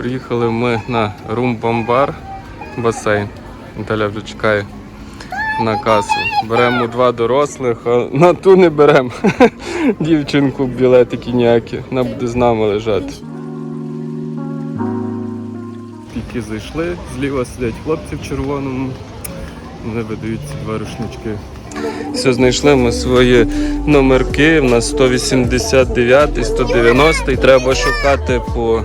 Приїхали ми на Румбамбар басейн. Наталя вже чекає на касу. Беремо два дорослих, а на ту не беремо. Дівчинку білетики ніякі. Вона буде з нами лежати. Тільки зайшли, зліва сидять хлопці в червоному. Вони видають два рушнички. Все, знайшли ми свої номерки. У нас 189, 190 і треба шукати по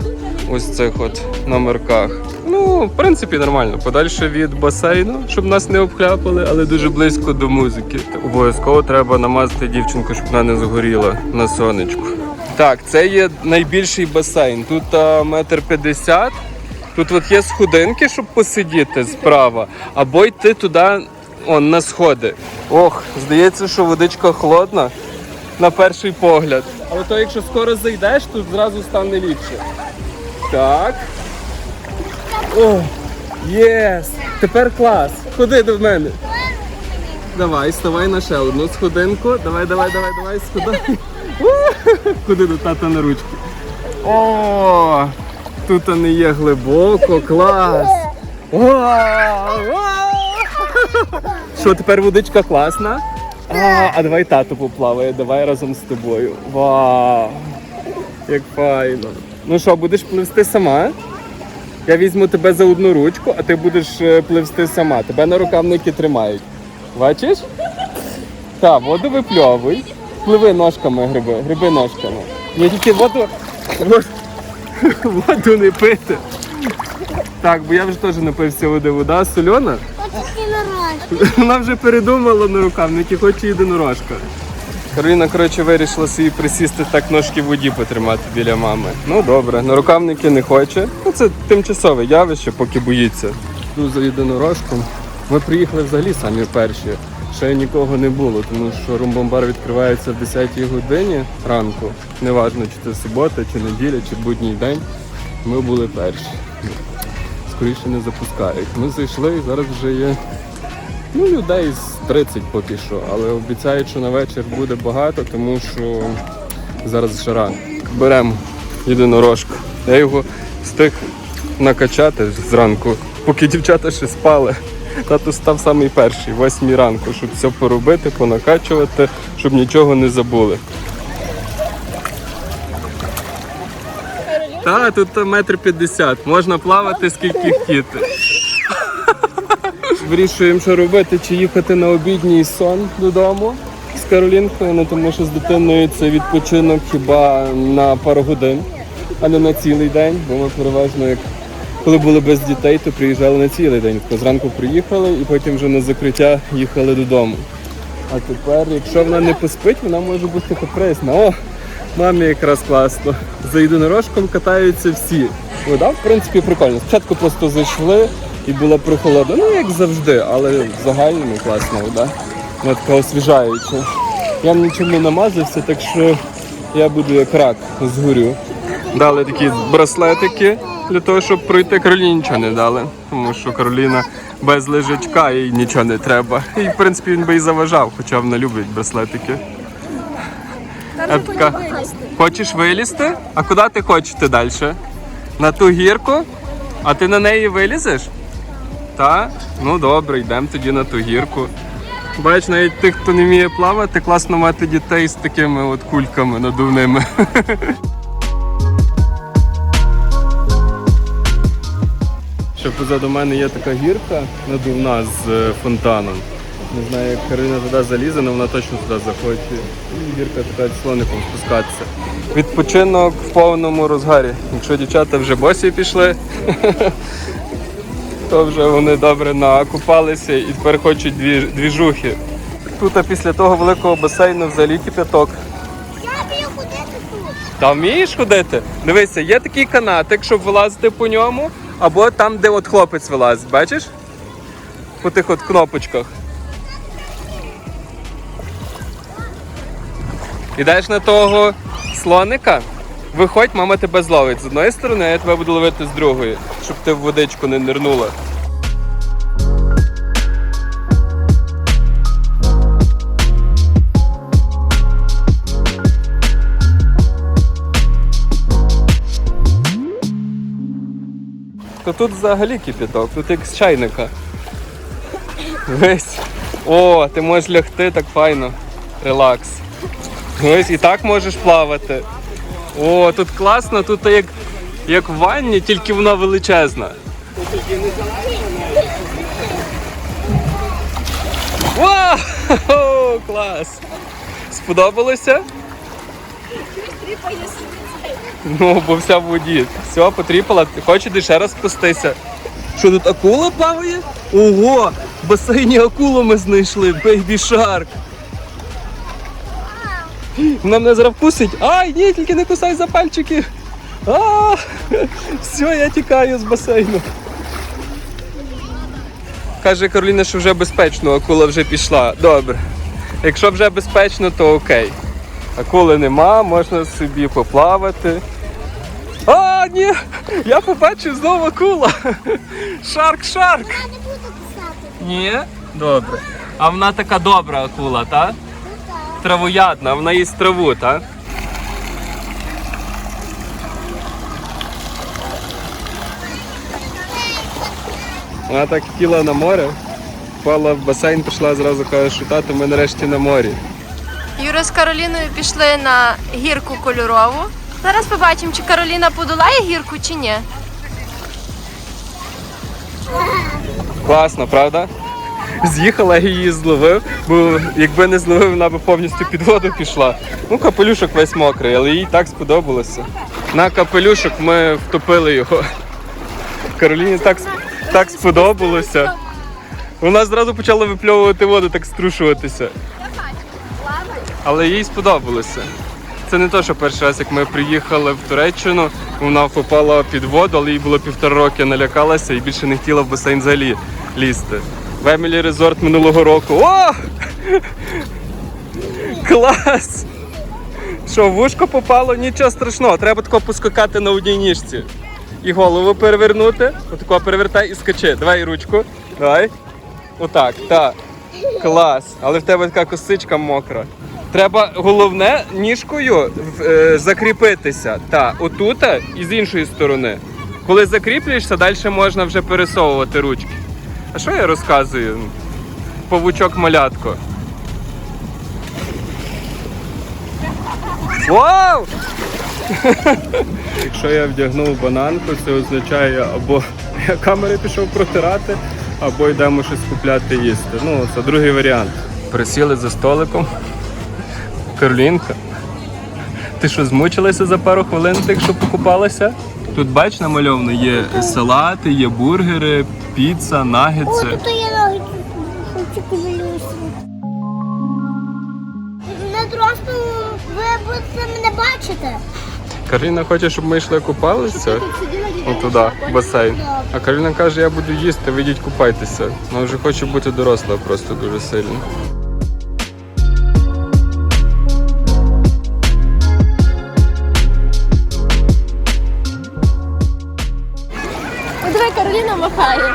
ось цих от номерках. Ну, в принципі, нормально. Подальше від басейну, щоб нас не обхляпали, але дуже близько до музики. Обов'язково треба намазати дівчинку, щоб вона не згоріла на сонечку. Так, це є найбільший басейн. Тут а, метр п'ятдесят. Тут от є сходинки, щоб посидіти справа, або йти туди он, на сходи. Ох, здається, що водичка холодна на перший погляд. Але то якщо скоро зайдеш, тут зразу стане ліпше. Так. О, єс! Тепер клас. Ходи до мене. Давай, ставай на ще одну сходинку. Давай, давай, давай, давай, сходи. Ходи до тата на ручки. О, тут не є глибоко, клас. Що, тепер водичка класна? А, а давай тато поплаває, давай разом з тобою. Вау! Як файно. Ну що, будеш пливсти сама? Я візьму тебе за одну ручку, а ти будеш е, пливсти сама. Тебе на рукавники тримають. Бачиш? Так, воду випльовуй. Пливи ножками гриби, гриби ножками. Я тільки воду. Воду не пити. Так, бо я вже теж напився води. Вода сольона. Оце кінорожки. Вона вже передумала на рукавники, хоче єдинорожка. Кароліна, коротше, вирішила собі присісти так ножки в воді потримати біля мами. Ну добре, на рукавники не хоче. Ну це тимчасове явище, поки боїться. Йду за єдинорожком. Ми приїхали взагалі самі перші. Ще нікого не було, тому що румбомбар відкривається в 10 годині ранку. Неважно, чи це субота, чи неділя, чи будній день. Ми були перші. Скоріше не запускають. Ми зайшли і зараз вже є Ну, людей з 30 поки що, але обіцяють, що на вечір буде багато, тому що зараз жара. Беремо єдинорожку. Я його встиг накачати зранку, поки дівчата ще спали. Тато став самий перший, восьмій ранку, щоб все поробити, понакачувати, щоб нічого не забули. Та, тут метр п'ятдесят. Можна плавати скільки хотіти. Вирішуємо, що робити, чи їхати на обідній сон додому з Каролінкою, ну тому що з дитиною це відпочинок хіба на пару годин, а не на цілий день. Бо ми переважно, як коли були без дітей, то приїжджали на цілий день. Тобто зранку приїхали і потім вже на закриття їхали додому. А тепер, якщо вона не поспить, вона може бути капризна. О, мамі якраз класно. За єдинорожком катаються всі. Вода, в принципі, прикольно. Спочатку просто зайшли і була прохолода. Ну, як завжди, але в загальному класна вода. Вона така освіжаюча. Я нічим не намазався, так що я буду як рак згорю. Дали такі браслетики для того, щоб пройти. Кароліні нічого не дали, тому що Кароліна без лежачка їй нічого не треба. І в принципі він би і заважав, хоча вона любить браслетики. Я така, Хочеш вилізти? А куди ти хочеш ти далі? На ту гірку? А ти на неї вилізеш? Та? Ну добре, йдемо тоді на ту гірку. Бач, навіть тих, хто не вміє плавати, класно мати дітей з такими от кульками надувними. Ще позаду мене є така гірка надувна з е, фонтаном. Не знаю, як Карина туди залізе, але вона точно туди захоче. І гірка така слоником спускатися. Відпочинок в повному розгарі. Якщо дівчата вже босі пішли, то вже вони добре накупалися і тепер хочуть дві, двіжухи. Тут а після того великого басейну взагалі кипяток. Я вмію ходити тут. Та вмієш ходити? Дивися, є такий канатик, щоб вилазити по ньому, або там, де от хлопець вилазить, бачиш? По тих от кнопочках. Ідеш на того слоника, виходь, мама тебе зловить з одної сторони, а я тебе буду ловити з другої, щоб ти в водичку не нирнула. то тут взагалі кипяток, тут як з чайника. Весь. О, ти можеш лягти так файно. Релакс. Ось і так можеш плавати. О, тут класно, тут як, як в ванні, тільки вона величезна. Вау! Клас! Сподобалося? Ну, бо вся в воді. Все, потріпала. Хочеш іди ще раз спустися. Що тут акула плаває? Ого! В басейні акулу ми знайшли, бейбі шарк. Вона мене зараз вкусить. Ай, ні, тільки не кусай за пальчики. А, все, я тікаю з басейну. Каже Кароліна, що вже безпечно, акула вже пішла. Добре. Якщо вже безпечно, то окей. Акули нема, можна собі поплавати. А, ні! Я побачив знову акула. Шарк, шарк. Я не буду писати. Ні? Добре. А вона така добра акула, так? Травоядна, вона їсть траву, так? Вона так хотіла на море, впала в басейн, пішла зразу каже, що тато, ми нарешті на морі. Юра з Кароліною пішли на гірку кольорову. Зараз побачимо, чи Кароліна подолає гірку, чи ні. Класно, правда? З'їхала я її зловив, бо якби не зловив, вона б повністю під воду пішла. Ну, капелюшок весь мокрий, але їй так сподобалося. На капелюшок ми втопили його. Кароліні так, так сподобалося. Вона зразу почала випльовувати воду, так струшуватися. Але їй сподобалося. Це не то, що перший раз, як ми приїхали в Туреччину, вона попала під воду, але їй було півтора роки, налякалася і більше не хотіла в басейн взагалі лізти. В Емілі Резорт минулого року. О! Клас! Що, вушко попало? Нічого страшного, треба тако поскакати на одній ніжці. І голову перевернути. Отако перевертай і скачи. Давай ручку. Давай. Отак, так. Клас. Але в тебе така косичка мокра. Треба головне ніжкою е, закріпитися. Та, отута і з іншої сторони. Коли закріплюєшся, далі можна вже пересовувати ручки. А що я розказую? Павучок малятко. Вау! Якщо я вдягнув бананку, це означає або я камери пішов протирати, або йдемо щось купляти їсти. Ну, це другий варіант. Присіли за столиком. Каролінка. Ти що, змучилася за пару хвилин, тих, що покупалася? Тут, бач, намальовано є салати, є бургери, піца, О, нагетси. тут є ноги, тут кубелюся. На дорослому ви будете мене бачити. Кароліна хоче, щоб ми йшли купалися. От туди, в басейн. А Кароліна каже, я буду їсти, ви йдіть купайтеся. Вона вже хоче бути доросла просто дуже сильно. Ну, давай Кароліна махає.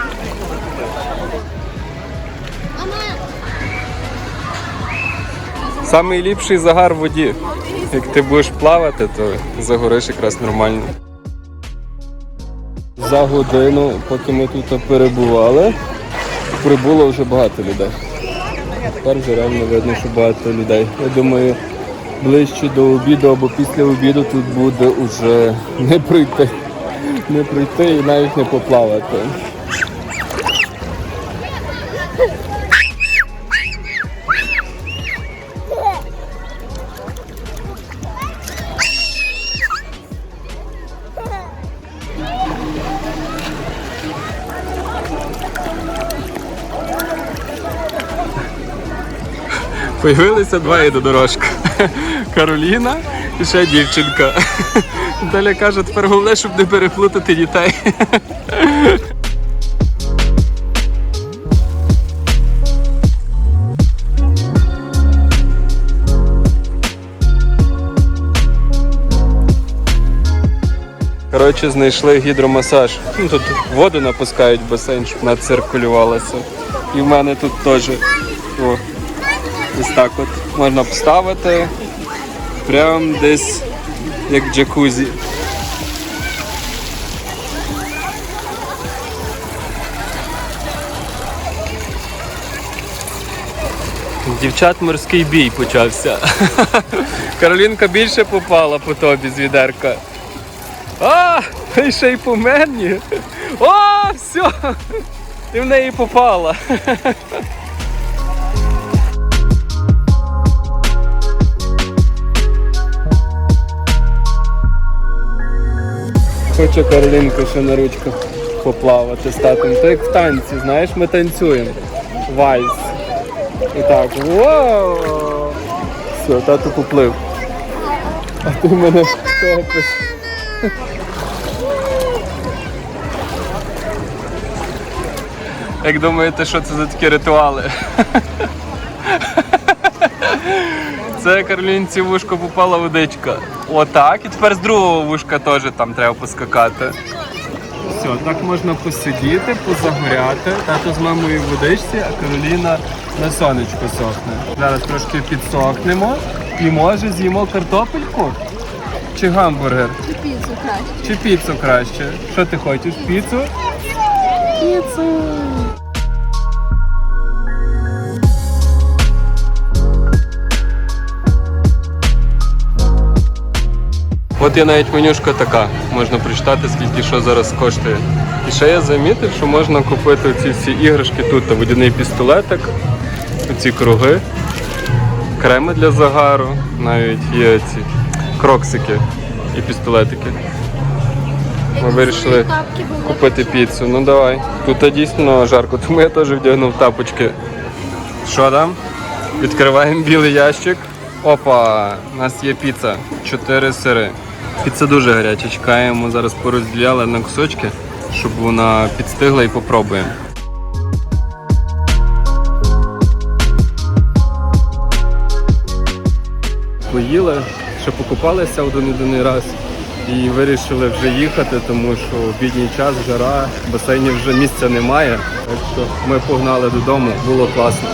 Самий ліпший загар в воді. Як ти будеш плавати, то загориш якраз нормально. За годину, поки ми тут перебували, прибуло вже багато людей. Тепер вже реально видно, що багато людей. Я думаю, ближче до обіду або після обіду тут буде уже не прийти. Не прийти і навіть не поплавати. Появилися два єдинорожка. Кароліна і ще дівчинка. Далі каже, тепер головне, щоб не переплутати дітей. Коротше, знайшли гідромасаж. Ну, тут воду напускають в басейн, щоб вона циркулювалася. І в мене тут теж. О, Ось так от можна поставити прям десь як джакузі. Дівчат морський бій почався. Каролінка більше попала по тобі з відерка. А, і ще й по мені. О, все! Ти в неї попала. Хоче Каролінка ще на ручках поплавати з татом. То як в танці, знаєш, ми танцюємо. Вальс. І так. Вау! Все, тато поплив. А ти мене топиш. Як думаєте, що це за такі ритуали? Це Каролінці в вушко попала водичка. Отак. І тепер з другого вушка теж там треба поскакати. Все, так можна посидіти, позагоряти. Тато з мамою в водичці, а Кароліна на сонечку сохне. Зараз трошки підсохнемо і може з'їмо картопельку чи гамбургер. Чи піцу краще? Чи піцу краще? Що ти хочеш? Піцу? Піцу. От є навіть менюшка така, можна прочитати, скільки що зараз коштує. І ще я замітив, що можна купити ці всі іграшки тут, та водяний пістолетик, оці круги, креми для загару, навіть є ці кроксики і пістолетики. Ми вирішили купити піцу. Ну давай. Тут дійсно жарко, тому я теж вдягнув тапочки. Що там? Відкриваємо білий ящик. Опа! У нас є піца. Чотири сири. Піца дуже гаряча. Чекаємо, зараз порозділяли на кусочки, щоб вона підстигла і попробуємо. Поїли, ще покупалися один єдиний раз і вирішили вже їхати, тому що в обідній час жара, в басейні вже місця немає. Так що ми погнали додому, було класно.